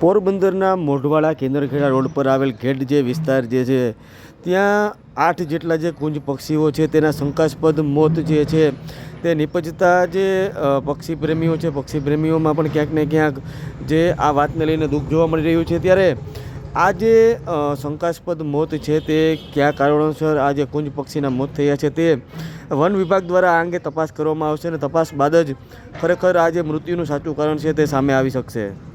પોરબંદરના મોઢવાડા કેન્દ્રખેડા રોડ પર આવેલ ઘેડ જે વિસ્તાર જે છે, ત્યાં આઠ જેટલા જે કુંજ પક્ષીઓ છે, તેના શંકાસ્પદ મોત જે છે, તે નિપજતા જે પક્ષી પ્રેમીઓ છે પક્ષી પ્રેમીઓમાં પણ ક્યાંક ને ક્યાંક જે આ વાતને લઈને દુઃખ જોવા મળી રહ્યું છે. ત્યારે આ જે શંકાસ્પદ મોત છે, તે કયા કારણોસર આ જે કુંજ પક્ષીના મોત થયા છે, તે વન વિભાગ દ્વારા આ અંગે તપાસ કરવામાં આવશે અને તપાસ બાદ જ ખરેખર આ જે મૃત્યુનું સાચું કારણ છે, તે સામે આવી શકશે.